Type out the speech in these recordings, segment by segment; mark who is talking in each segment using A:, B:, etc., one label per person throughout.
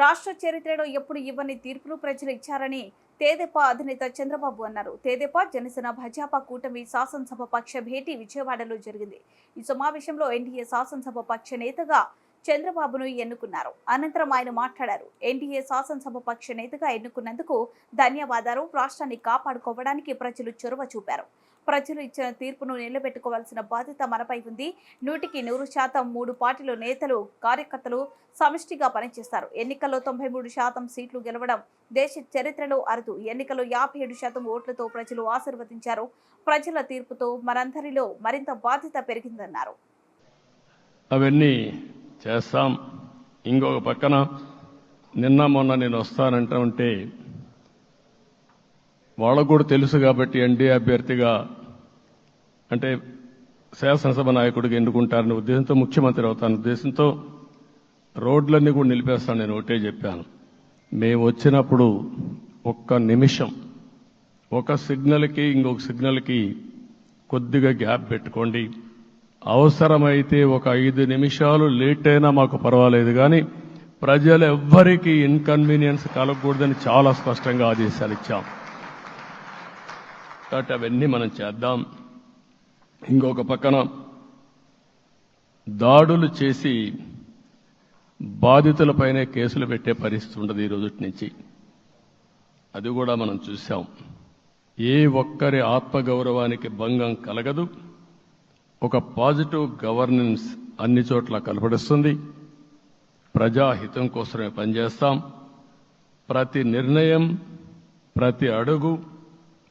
A: రాష్ట్ర చరిత్రలో ఎప్పుడు ఇవ్వని తీర్పును ప్రజలు ఇచ్చారని తేదెపా అధినేత చంద్రబాబు అన్నారు. తేదెపా జనసేన భాజపా కూటమి శాసనసభ పక్ష భేటీ విజయవాడలో జరిగింది. ఈ సమావేశంలో ఎన్డీఏ శాసనసభ పక్ష నేతగా చంద్రబాబును ఎన్నుకున్నారు. అనంతరం ఆయన మాట్లాడారు. ఎన్డీఏ శాసనసభ పక్ష నేతగా ఎన్నుకున్నందుకు ధన్యవాదాలు. రాష్ట్రాన్ని కాపాడుకోవడానికి ప్రజలు చొరవ చూపారు. ప్రజలు ఇచ్చిన తీర్పును నిలబెట్టుకోవాల్సిన బాధ్యత మనపై ఉంది. నూటికి నూరు శాతం మూడు పార్టీలు నేతలు కార్యకర్తలు సమిష్టిగా పనిచేస్తారు. ఎన్నికల్లో తొంభై మూడు శాతం సీట్లు గెలవడం దేశ చరిత్రలో అరుదు. ఎన్నికల్లో యాభై ఏడు శాతం ఓట్లతో ప్రజలు ఆశీర్వదించారు. ప్రజల తీర్పుతో మనందరిలో మరింత బాధ్యత పెరిగిందన్నారు.
B: అవన్నీ చేస్తాం. ఇంకొక పక్కన నిన్న మొన్న నేను వస్తానంటా ఉంటే వాళ్ళకు కూడా తెలుసు కాబట్టి ఎన్డీఏ అభ్యర్థిగా అంటే శాసనసభ నాయకుడిగా ఎన్నుకుంటారనే ఉద్దేశంతో ముఖ్యమంత్రి అవుతాను ఉద్దేశంతో రోడ్లన్నీ కూడా నిలిపేస్తాను నేను ఒకటే చెప్పాను. మేము వచ్చినప్పుడు ఒక్క నిమిషం ఒక సిగ్నల్కి ఇంకొక సిగ్నల్కి కొద్దిగా గ్యాప్ పెట్టుకోండి. అవసరమైతే ఒక ఐదు నిమిషాలు లేట్ అయినా మాకు పర్వాలేదు కానీ ప్రజలు ఎవ్వరికీ ఇన్కన్వీనియన్స్ కలగకూడదని చాలా స్పష్టంగా ఆదేశాలు ఇచ్చాం. కాబట్టి అవన్నీ మనం చేద్దాం. ఇంకొక పక్కన దాడులు చేసి బాధితులపైనే కేసులు పెట్టే పరిస్థితి ఉండదు ఈ రోజుటి నుంచి. అది కూడా మనం చూసాం ఏ ఒక్కరి ఆత్మగౌరవానికి భంగం కలగదు. ఒక పాజిటివ్ గవర్నెన్స్ అన్ని చోట్ల కనపడిస్తుంది. ప్రజాహితం కోసమే పనిచేస్తాం. ప్రతి నిర్ణయం ప్రతి అడుగు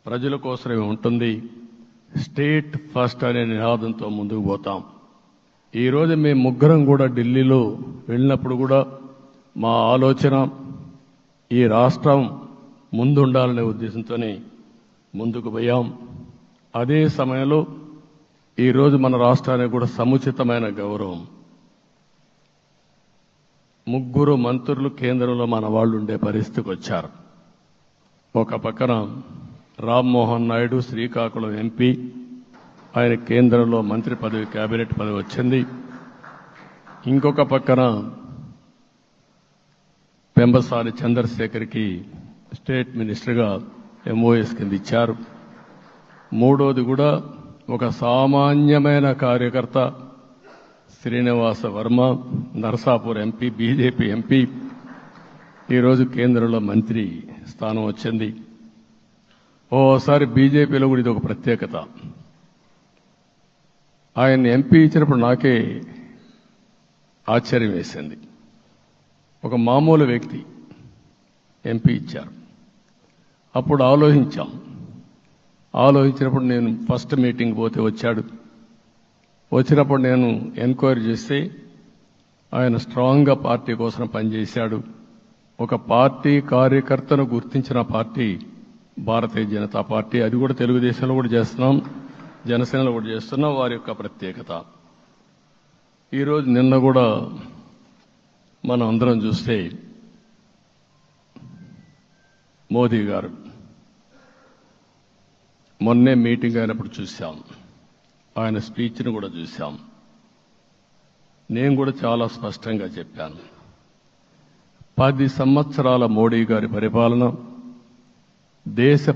B: ప్రజల కోసమే ఉంటుంది. స్టేట్ ఫస్ట్ అనే నినాదంతో ముందుకు పోతాం. ఈరోజు మేము ముగ్గురం కూడా ఢిల్లీలో వెళ్ళినప్పుడు కూడా మా ఆలోచన ఈ రాష్ట్రం ముందుండాలనే ఉద్దేశంతోనే ముందుకు పోయాం. అదే సమయంలో ఈరోజు మన రాష్ట్రానికి కూడా సముచితమైన గౌరవం. ముగ్గురు మంత్రులు కేంద్రంలో మన వాళ్ళు ఉండే పరిస్థితికి వచ్చారు. ఒక పక్కన రామ్మోహన్ నాయుడు శ్రీకాకుళం ఎంపీ. ఆయన కేంద్రంలో మంత్రి పదవి కేబినెట్ పదవి వచ్చింది. ఇంకొక పక్కన పెంబసాని చంద్రశేఖర్కి స్టేట్ మినిస్టర్గా ఎంఓఎస్ కింద ఇచ్చారు. మూడోది కూడా ఒక సామాన్యమైన కార్యకర్త Srinivasa Varma Narsapur MP BJP MP. ఈరోజు కేంద్రంలో మంత్రి స్థానం వచ్చింది. ఓసారి బీజేపీలో కూడా ఇది ఒక ప్రత్యేకత. ఆయన ఎంపీ ఇచ్చినప్పుడు నాకే ఆశ్చర్యం వేసింది. ఒక మామూలు వ్యక్తి ఎంపీ ఇచ్చారు. అప్పుడు ఆలోచించాం. ఆలోచించినప్పుడు నేను ఫస్ట్ మీటింగ్ పోతే వచ్చాడు. వచ్చినప్పుడు నేను ఎంక్వైరీ చేస్తే ఆయన స్ట్రాంగ్గా పార్టీ కోసం పనిచేశాడు. ఒక పార్టీ కార్యకర్తను గుర్తించిన పార్టీ భారతీయ జనతా పార్టీ అది కూడా తెలుగుదేశంలో కూడా చేస్తున్నాం జనసేనలో కూడా చేస్తున్నాం వారి యొక్క ప్రత్యేకత. ఈరోజు నిన్న కూడా మనం అందరం చూస్తే మోదీ గారు మొన్నే మీటింగ్ అయినప్పుడు చూశాం. ఆయన స్పీచ్ను కూడా చూశాం. నేను కూడా చాలా స్పష్టంగా చెప్పాను. పది సంవత్సరాల మోడీ గారి పరిపాలన దేశ